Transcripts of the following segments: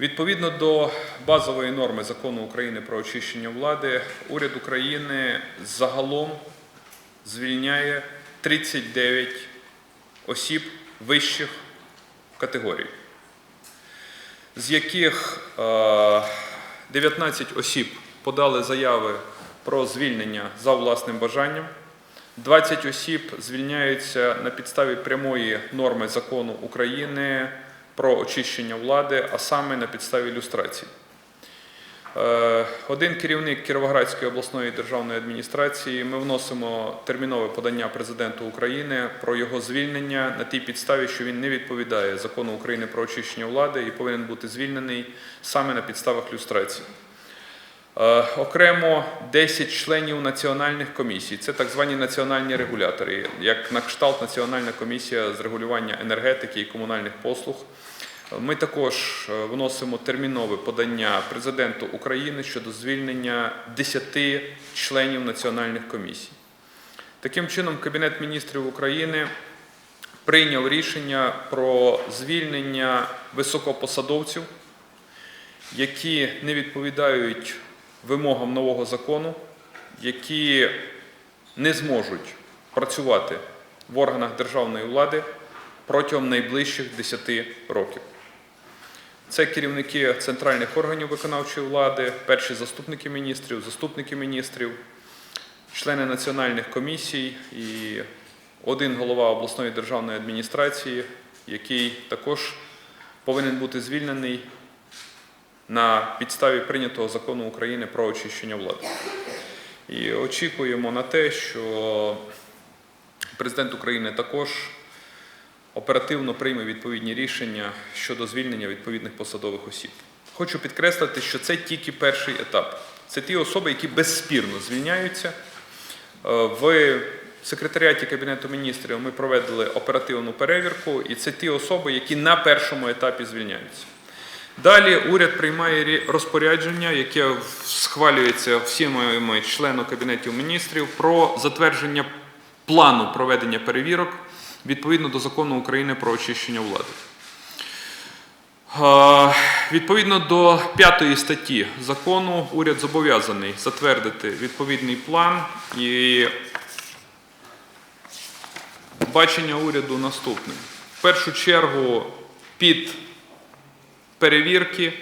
Відповідно до базової норми закону України про очищення влади, уряд України загалом звільняє 39 осіб вищих категорій, з яких е, 19 осіб подали заяви про звільнення за власним бажанням. 20 осіб звільняються на підставі прямої норми закону України про очищення влади, а саме на підставі люстрації. Е, Один керівник Кіровоградської обласної державної адміністрації. Ми вносимо термінове подання президенту України про його звільнення на тій підставі, що він не відповідає закону України про очищення влади і повинен бути звільнений саме на підставах люстрації. Е, Окремо 10 членів національних комісій. Це так звані національні регулятори, як на кшталт Національна комісія з регулювання енергетики і комунальних послуг. Ми також е, вносимо термінове подання президенту України щодо звільнення 10 членів національних комісій. Таким чином, Кабінет міністрів України прийняв рішення про звільнення високопосадовців, які не відповідають вимогам нового закону, які не зможуть працювати в органах державної влади протягом найближчих 10 років. Це керівники центральних органів виконавчої влади, перші заступники міністрів, заступники міністрів, члени національних комісій і один голова обласної державної адміністрації, який також повинен бути звільнений на підставі прийнятого закону України про очищення влади. І очікуємо на те, що президент України також оперативно прийме відповідні рішення щодо звільнення відповідних посадових осіб. Хочу підкреслити, що це тільки перший етап. Це ті особи, які безспірно звільняються. Е, В секретаріаті Кабінету міністрів ми провели оперативну перевірку, і це ті особи, які на першому етапі звільняються. Далі уряд приймає розпорядження, яке схвалюється всіма членами Кабінетів міністрів про затвердження плану проведення перевірок відповідно до закону України про очищення влади. Відповідно до п'ятої статті закону уряд зобов'язаний затвердити відповідний план і бачення уряду наступне. В першу чергу під перевірки,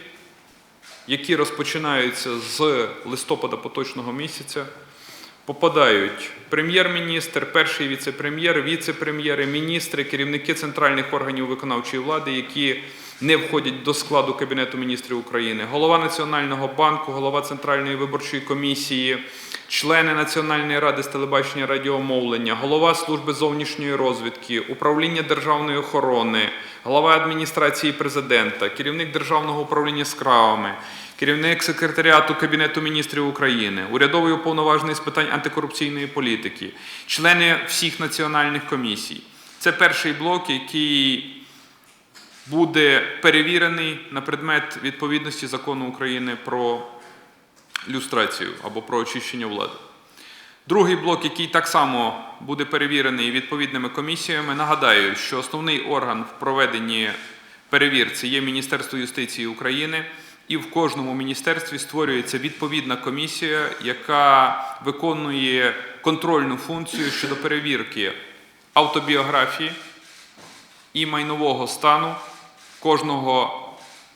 які розпочинаються з листопада поточного місяця, попадають прем'єр-міністр, перший віце-прем'єр, віце-прем'єри, міністри, керівники центральних органів виконавчої влади, які не входять до складу Кабінету міністрів України, голова Національного банку, голова Центральної виборчої комісії, члени Національної ради з телебачення радіомовлення, голова служби зовнішньої розвідки, управління державної охорони, голова адміністрації президента, керівник державного управління справами, керівник секретаріату Кабінету міністрів України, урядовий уповноважений з питань антикорупційної політики, члени всіх національних комісій. Це перший блок, який буде перевірений на предмет відповідності закону України про люстрацію або про очищення влади. Другий блок, який так само буде перевірений відповідними комісіями, нагадаю, що основний орган в проведенні перевірці є Міністерство юстиції України, і в кожному міністерстві створюється відповідна комісія, яка виконує контрольну функцію щодо перевірки автобіографії і майнового стану кожного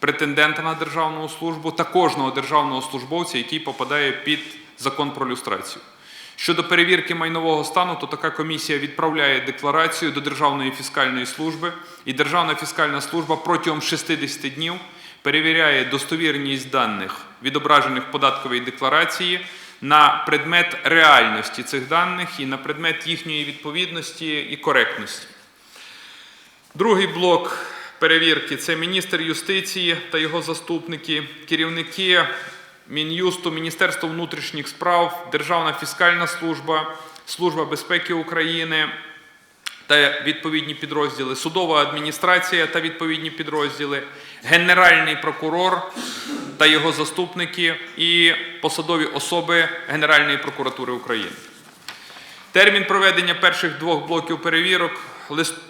претендента на державну службу та кожного державного службовця, який попадає під закон про люстрацію. Щодо перевірки майнового стану, то така комісія відправляє декларацію до Державної фіскальної служби, і Державна фіскальна служба протягом 60 днів перевіряє достовірність даних, відображених в податковій декларації, на предмет реальності цих даних і на предмет їхньої відповідності і коректності. Другий блок перевірки це міністр юстиції та його заступники, керівники Мін'юсту, Міністерство внутрішніх справ, Державна фіскальна служба, Служба безпеки України та відповідні підрозділи, судова адміністрація та відповідні підрозділи, Генеральний прокурор та його заступники і посадові особи Генеральної прокуратури України. Термін проведення перших двох блоків перевірок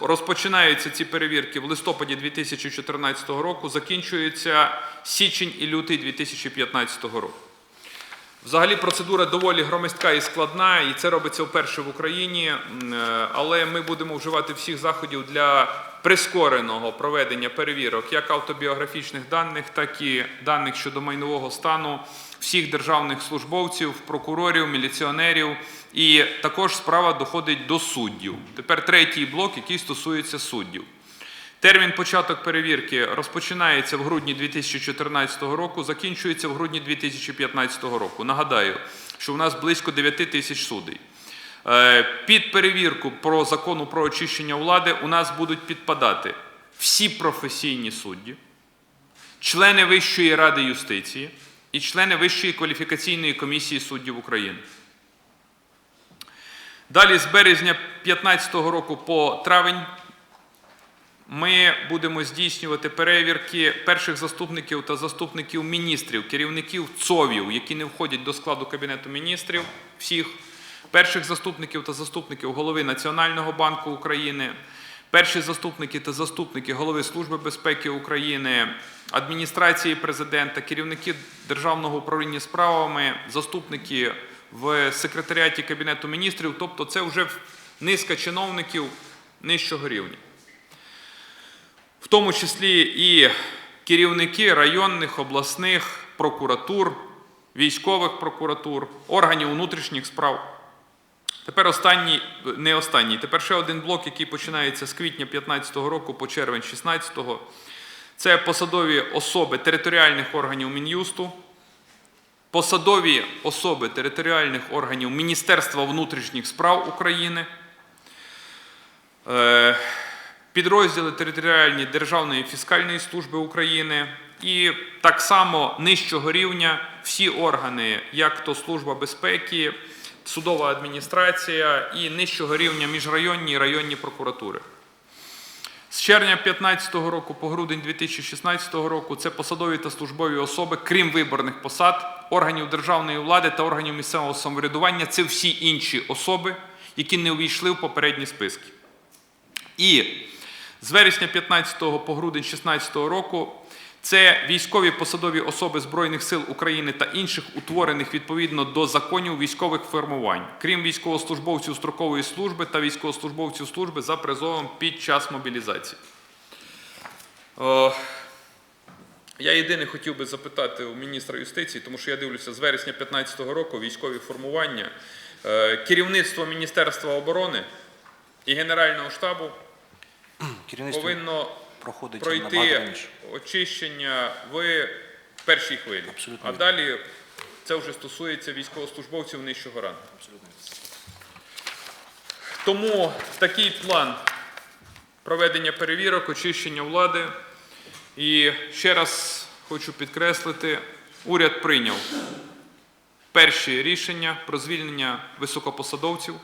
розпочинаються ці перевірки в листопаді 2014 року, закінчується січень і лютий 2015 року. Взагалі процедура доволі громіздка і складна, і це робиться вперше в Україні. Е, Але ми будемо вживати всіх заходів для прискореного проведення перевірок як автобіографічних даних, так і даних щодо майнового стану всіх державних службовців, прокурорів, міліціонерів. І також справа доходить до суддів. Тепер третій блок, який стосується суддів. Термін початок перевірки розпочинається в грудні 2014 року, закінчується в грудні 2015 року. Нагадаю, що у нас близько 9 тисяч судей. Е, Під перевірку про закону про очищення влади у нас будуть підпадати всі професійні судді, члени Вищої ради юстиції і члени Вищої кваліфікаційної комісії суддів України. Далі з березня 2015 року по травень ми будемо здійснювати перевірки перших заступників та заступників міністрів, керівників ЦОВів, які не входять до складу Кабінету міністрів, всіх, перших заступників та заступників голови Національного банку України, перші заступники та заступники голови Служби безпеки України, адміністрації президента, керівники Державного управління справами, заступники в секретаріаті Кабінету міністрів, тобто це вже низка чиновників нижчого рівня тому числі і керівники районних обласних прокуратур, військових прокуратур, органів внутрішніх справ. Тепер останній, не останній, тепер ще один блок, який починається з квітня 2015 року по червень 2016. Це посадові особи територіальних органів Мін'юсту, посадові особи територіальних органів Міністерства внутрішніх справ України. Підрозділи територіальні Державної фіскальної служби України і так само нижчого рівня всі органи, як то Служба безпеки, судова адміністрація і нижчого рівня міжрайонні і районні прокуратури. З червня 2015 року по грудень 2016 року це посадові та службові особи, крім виборних посад, органів державної влади та органів місцевого самоврядування. Це всі інші особи, які не увійшли в попередні списки. І з вересня 15 по грудень 16 року це військові посадові особи Збройних сил України та інших утворених відповідно до законів військових формувань, крім військовослужбовців строкової служби та військовослужбовців служби за призовом під час мобілізації. О, я єдине хотів би запитати у міністра юстиції, тому що я дивлюся з вересня 2015 року військові формування, Е, керівництво Міністерства оборони і Генерального штабу Керівництво повинно проходить пройти очищення в першій хвилі. Абсолютно А далі це вже стосується військовослужбовців нижчого рангу. Абсолютно. Тому такий план проведення перевірок, очищення влади. І ще раз хочу підкреслити, уряд прийняв перші рішення про звільнення високопосадовців,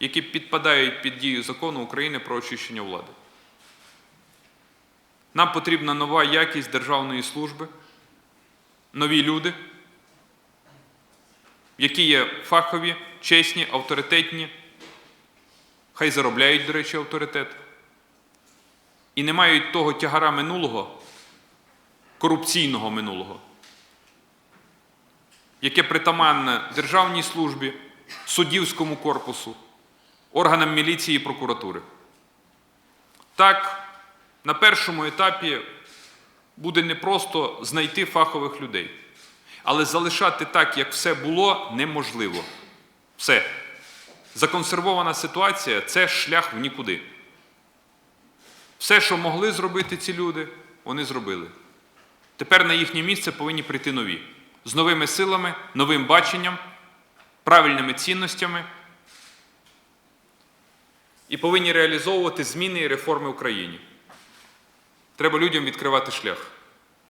які підпадають під дію закону України про очищення влади. Нам потрібна нова якість державної служби, нові люди, які є фахові, чесні, авторитетні, хай заробляють, до речі, авторитет, і не мають того тягара минулого, корупційного минулого, яке притаманне державній службі, суддівському корпусу, органам міліції і прокуратури. Так, на першому етапі буде непросто знайти фахових людей, але залишати так, як все було, неможливо. Все. Законсервована ситуація це шлях в нікуди. Все, що могли зробити ці люди, вони зробили. Тепер на їхнє місце повинні прийти нові. З новими силами, новим баченням, правильними цінностями і повинні реалізовувати зміни і реформи в країні. Треба людям відкривати шлях.